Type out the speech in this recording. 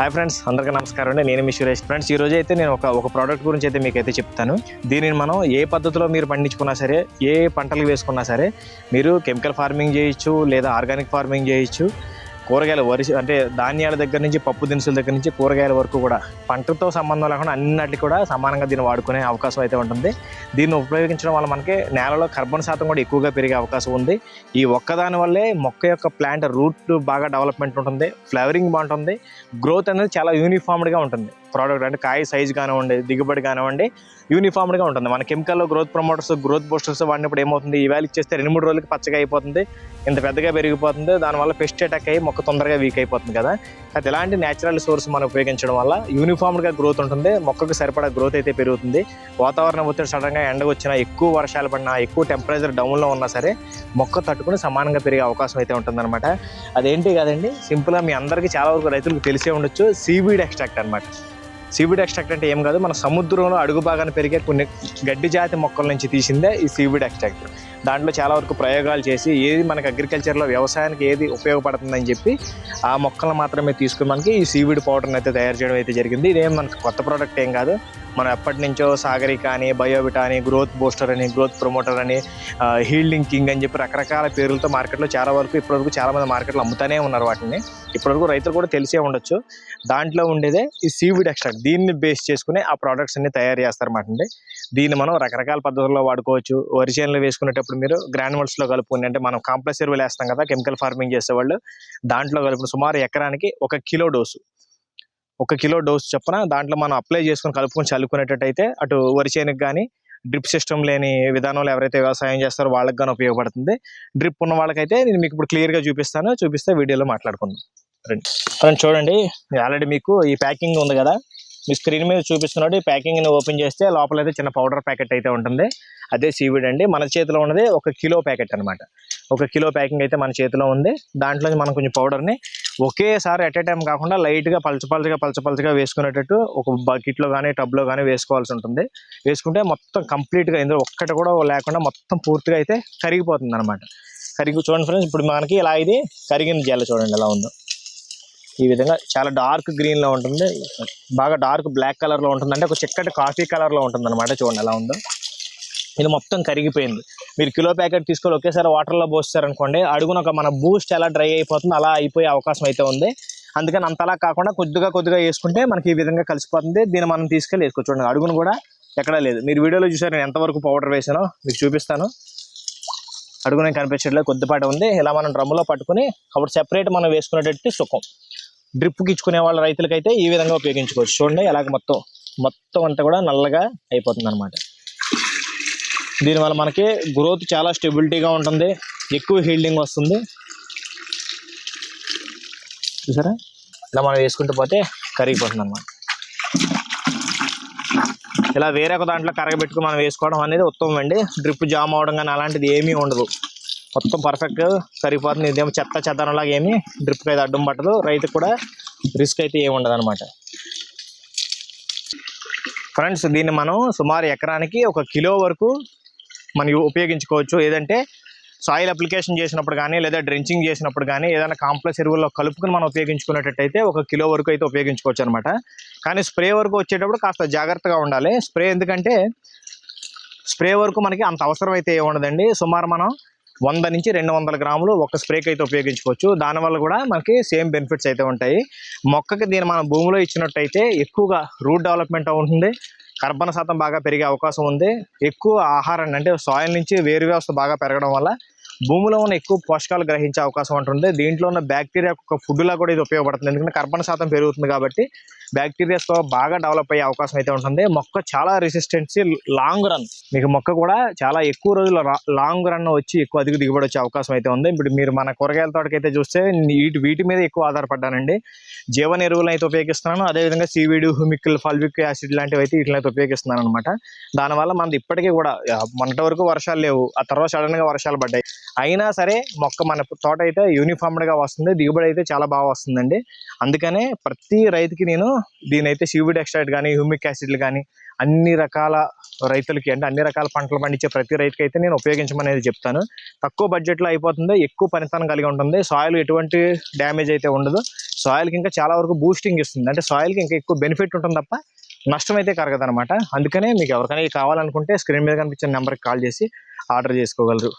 Hi friends అందరికీ నమస్కారం అండి. నేను మీ సురేష్. ఫ్రెండ్స్ ఈ రోజు అయితే నేను ఒక ఒక ప్రోడక్ట్ గురించి అయితే మీకు అయితే చెప్తాను. దీనిని మనం ఏ పద్ధతిలో మీరు పండించుకున్నా సరే ఏ పంటలు వేసుకున్నా సరే మీరు కెమికల్ ఫార్మింగ్ చేయొచ్చు లేదా ఆర్గానిక్ ఫార్మింగ్ చేయొచ్చు. కూరగాయల వరి అంటే ధాన్యాల దగ్గర నుంచి పప్పు దినుసుల దగ్గర నుంచి కూరగాయల వరకు కూడా పంటతో సంబంధం లేకుండా అన్నిటికీ కూడా సమానంగా దీన్ని వాడుకునే అవకాశం అయితే ఉంటుంది. దీన్ని ఉపయోగించడం వల్ల మనకి నేలలో కార్బన్ శాతం కూడా ఎక్కువగా పెరిగే అవకాశం ఉంది. ఈ ఒక్కదాని వల్లే మొక్క యొక్క ప్లాంట్ రూట్ బాగా డెవలప్మెంట్ ఉంటుంది. ఫ్లవరింగ్ బాగుంటుంది. గ్రోత్ అనేది చాలా యూనిఫామ్డ్గా ఉంటుంది. ప్రోడక్ట్ అంటే కాయ సైజ్ కానివ్వండి దిగుబడి కానివ్వండి యూనిఫామ్గా ఉంటుంది. మన కెమికల్లో గ్రోత్ ప్రమోటర్స్ గ్రోత్ బూస్టర్స్ వాడినప్పుడు ఏమవుతుంది? ఈవేళ ఇచ్చేస్తే రెండు మూడు రోజులకి పచ్చగా అయిపోతుంది. ఇంత పెద్దగా పెరిగిపోతుంది. దానివల్ల పెస్ట్ అటాక్ అయ్యి మొక్క తొందరగా వీక్ అయిపోతుంది కదా. అది ఎలాంటి న్యాచురల్ సోర్స్ మనం ఉపయోగించడం వల్ల యూనిఫామ్గా గ్రోత్ ఉంటుంది. మొక్కకు సరిపడా గ్రోత్ అయితే పెరుగుతుంది. వాతావరణం ఒత్తిడి సడన్గా ఎండ వచ్చినా ఎక్కువ వర్షాలు పడినా ఎక్కువ టెంపరేచర్ డౌన్లో ఉన్నా సరే మొక్క తట్టుకుని సమానంగా పెరిగే అవకాశం అయితే ఉంటుందన్నమాట. అదేంటి కాదండి? సింపుల్గా మీ అందరికీ చాలా వరకు రైతులకు తెలిసే ఉండొచ్చు. సీవీడ్ ఎక్స్ట్రాక్ట్ అనమాట సీవిడ్ ఎక్స్ట్రాక్ట్ అంటే ఏం కాదు మన సముద్రంలో అడుగు భాగాన పెరిగే కొన్ని గడ్డి జాతి మొక్కల నుంచి తీసిందే ఈ సీవిడ్ ఎక్స్ట్రాక్ట్. దాంట్లో చాలా వరకు ప్రయోగాలు చేసి ఏది మనకి అగ్రికల్చర్లో వ్యవసాయానికి ఏది ఉపయోగపడుతుందని చెప్పి ఆ మొక్కలను మాత్రమే తీసుకుని మనకి ఈ సీవిడ్ పౌడర్ని అయితే తయారు చేయడం అయితే జరిగింది. ఇదేం మనకి కొత్త ప్రోడక్ట్ ఏం కాదు. మనం ఎప్పటి నుంచో సాగరిక అని బయోబిట అని గ్రోత్ బూస్టర్ అని గ్రోత్ ప్రమోటర్ అని హీల్డింగ్ కింగ్ అని చెప్పి రకరకాల పేర్లతో మార్కెట్లో చాలా వరకు ఇప్పటివరకు చాలామంది మార్కెట్లో అమ్ముతానే ఉన్నారు వాటిని. ఇప్పటివరకు రైతులు కూడా తెలిసే ఉండొచ్చు. దాంట్లో ఉండేదే ఈ సీవిడ్ ఎక్స్ట్రాక్ట్ దీన్ని బేస్ చేసుకుని ఆ ప్రోడక్ట్స్ అన్ని తయారు చేస్తారన్నమాట అండి. దీన్ని మనం రకరకాల పద్ధతుల్లో వాడుకోవచ్చు. వరి వేసుకునేటప్పుడు మీరు గ్రాన్యువల్స్లో కలుపుకుని అంటే మనం కాంప్లెక్స్ ఎరువులు వేస్తాం కదా కెమికల్ ఫార్మింగ్ చేసేవాళ్ళు దాంట్లో కలుపుకుని సుమారు ఎకరానికి ఒక కిలో డోసు ఒక కిలో డోస్ చొప్పున దాంట్లో మనం అప్లై చేసుకుని కలుపుకొని చల్లుకునేటట్టయితే అటు వరి చేనుకి కానీ డ్రిప్ సిస్టమ్ లేని విధానంలో ఎవరైతే వ్యవసాయం చేస్తారో వాళ్ళకి కానీ ఉపయోగపడుతుంది. డ్రిప్ ఉన్న వాళ్ళకైతే నేను మీకు ఇప్పుడు క్లియర్గా చూపిస్తాను. చూపిస్తే వీడియోలో మాట్లాడుకుందాం. రండి. ఫ్రెండ్స్ చూడండి ఆల్రెడీ మీకు ఈ ప్యాకింగ్ ఉంది కదా? మీ స్క్రీన్ మీద చూపిస్తున్నాడు ఈ ప్యాకింగ్ ఓపెన్ చేస్తే లోపల అయితే చిన్న పౌడర్ ప్యాకెట్ అయితే ఉంటుంది. అదే సీవిడ్ అండి. మన చేతిలో ఉన్నది ఒక కిలో ప్యాకెట్ అనమాట ఒక కిలో ప్యాకింగ్ అయితే మన చేతిలో ఉంది. దాంట్లో మనం కొంచెం పౌడర్ని ఒకేసారి ఎట్ ఏ టైం కాకుండా లైట్గా పలచపలచగా పలచపలచగా వేసుకునేటట్టు ఒక బకెట్లో కానీ టబ్లో కానీ వేసుకోవాల్సి ఉంటుంది. వేసుకుంటే మొత్తం కంప్లీట్గా ఇందులో ఒక్కటి కూడా లేకుండా మొత్తం పూర్తిగా అయితే కరిగిపోతుంది అనమాట కరిగి చూడండి ఫ్రెండ్స్ ఇప్పుడు మనకి ఇలా ఇది కరిగిన జెల్ల చూడండి ఎలా ఉందో. ఈ విధంగా చాలా డార్క్ గ్రీన్లో ఉంటుంది. బాగా డార్క్ బ్లాక్ కలర్లో ఉంటుంది. అంటే ఒక చిక్కటి కాఫీ కలర్లో ఉంటుంది అనమాట చూడండి ఎలా ఉందో. ఇది మొత్తం కరిగిపోయింది. మీరు కిలో ప్యాకెట్ తీసుకొని ఒకేసారి వాటర్లో పోస్తారనుకోండి అడుగున ఒక మన బూస్ట్ ఎలా డ్రై అయిపోతుంది అలా అయిపోయే అవకాశం అయితే ఉంది. అందుకని అంతలా కాకుండా కొద్దిగా కొద్దిగా వేసుకుంటే మనకి ఈ విధంగా కలిసిపోతుంది. దీన్ని మనం తీసుకెళ్ళి వేసుకోవచ్చు. చూడండి అడుగును కూడా ఎక్కడా లేదు. మీరు వీడియోలో చూసారు నేను ఎంతవరకు పౌడర్ వేసానో మీకు చూపిస్తాను. అడుగునే కనిపించట్లేదు కొద్దిపాటి ఉంది. ఇలా మనం డ్రమ్ములో పట్టుకుని అప్పుడు సెపరేట్ మనం వేసుకునేటట్టు సుఖం. డ్రిప్కి ఇచ్చుకునే వాళ్ళ రైతులకైతే ఈ విధంగా ఉపయోగించుకోవచ్చు. చూడండి అలాగ మొత్తం మొత్తం అంతా కూడా నల్లగా అయిపోతుంది అనమాట దీనివల్ల మనకి గ్రోత్ చాలా స్టెబిలిటీగా ఉంటుంది ఎక్కువ హీల్డింగ్ వస్తుంది. చూసారా? ఇలా మనం వేసుకుంటూ పోతే కరిగిపోతుంది అనమాట ఇలా వేరే ఒక దాంట్లో కరగబెట్టుకుని మనం వేసుకోవడం అనేది ఉత్తమం అండి. డ్రిప్ జామ్ అవడం కానీ అలాంటిది ఏమీ ఉండదు. మొత్తం పర్ఫెక్ట్ సరిపోతుంది. ఇదేమో చెత్త చెత్తనలాగా ఏమి డ్రిప్కి అయితే అడ్డం పట్టదు. రైతు కూడా రిస్క్ అయితే ఏమి ఉండదు అనమాట ఫ్రెండ్స్ దీన్ని మనం సుమారు ఎకరానికి ఒక కిలో వరకు మనం ఉపయోగించుకోవచ్చు. ఏదంటే సాయిల్ అప్లికేషన్ చేసినప్పుడు కానీ లేదా డ్రెంచింగ్ చేసినప్పుడు కానీ ఏదైనా కాంప్లెక్స్ ఎరువుల్లో కలుపుకుని మనం ఉపయోగించుకునేటట్టయితే ఒక కిలో వరకు అయితే ఉపయోగించుకోవచ్చు అనమాట కానీ స్ప్రే వరకు వచ్చేటప్పుడు కాస్త జాగ్రత్తగా ఉండాలి. స్ప్రే ఎందుకంటే స్ప్రే వరకు మనకి అంత అవసరం అయితే ఏమి ఉండదండి. సుమారు మనం వంద నుంచి రెండు వందల గ్రాములు ఒక స్ప్రేకి అయితే ఉపయోగించుకోవచ్చు. దానివల్ల కూడా మనకి సేమ్ బెనిఫిట్స్ అయితే ఉంటాయి. మొక్కకి దీన్ని మనం భూమిలో ఇచ్చినట్టయితే ఎక్కువగా రూట్ డెవలప్మెంట్ ఉంటుంది కర్బన శాతం బాగా పెరిగే అవకాశం ఉంది. ఎక్కువ ఆహారాన్ని అంటే సాయిల్ నుంచి వేరు వ్యవస్థ బాగా పెరగడం వల్ల భూమిలో ఉన్న ఎక్కువ పోషకాలు గ్రహించే అవకాశం ఉంటుంది దీంట్లో ఉన్న బ్యాక్టీరియా ఒక ఫుడ్లా కూడా ఇది ఉపయోగపడుతుంది. ఎందుకంటే కర్బన శాతం పెరుగుతుంది కాబట్టి బ్యాక్టీరియాస్తో బాగా డెవలప్ అయ్యే అవకాశం అయితే ఉంటుంది. మొక్క చాలా రెసిస్టెన్సీ లాంగ్ రన్ మీకు మొక్క కూడా చాలా ఎక్కువ రోజులు లాంగ్ రన్ వచ్చి ఎక్కువ అధిక దిగుబడి వచ్చే అవకాశం అయితే ఉంది. ఇప్పుడు మీరు మన కూరగాయల తోటకైతే చూస్తే వీటి వీటి మీద ఎక్కువ ఆధారపడ్డానండి. జీవన ఎరువులను అయితే ఉపయోగిస్తున్నాను. అదేవిధంగా సీవీడ్ హ్యూమిక్ ఫల్విక్ యాసిడ్ లాంటివి అయితే వీటిని అయితే ఉపయోగిస్తున్నాను అనమాట దానివల్ల మనది ఇప్పటికీ కూడా మొన్నటి వరకు వర్షాలు లేవు. ఆ తర్వాత సడన్గా వర్షాలు పడ్డాయి. అయినా సరే మొక్క మన తోట అయితే యూనిఫామ్డ్గా వస్తుంది. దిగుబడి అయితే చాలా బాగా వస్తుందండి. అందుకనే ప్రతి రైతుకి నేను దీనైతే సీవిడ్ ఎక్స్ట్రాక్ట్ కానీ హ్యూమిక్ యాసిడ్లు కానీ అన్ని రకాల రైతులకి అంటే అన్ని రకాల పంటలు పండించే ప్రతి రైతుకి అయితే నేను ఉపయోగించమనేది చెప్తాను. తక్కువ బడ్జెట్లో అయిపోతుంది? ఎక్కువ పనితనం కలిగి ఉంటుంది. సాయిల్ ఎటువంటి డ్యామేజ్ అయితే ఉండదు. సాయిల్కి ఇంకా చాలా వరకు బూస్టింగ్ ఇస్తుంది. అంటే సాయిల్కి ఇంకా ఎక్కువ బెనిఫిట్ ఉంటుంది తప్ప నష్టం అయితే కరగదు అనమాట అందుకనే మీకు ఎవరికైనా కావాలనుకుంటే స్క్రీన్ మీద కనిపించిన నెంబర్కి కాల్ చేసి ఆర్డర్ చేసుకోగలరు.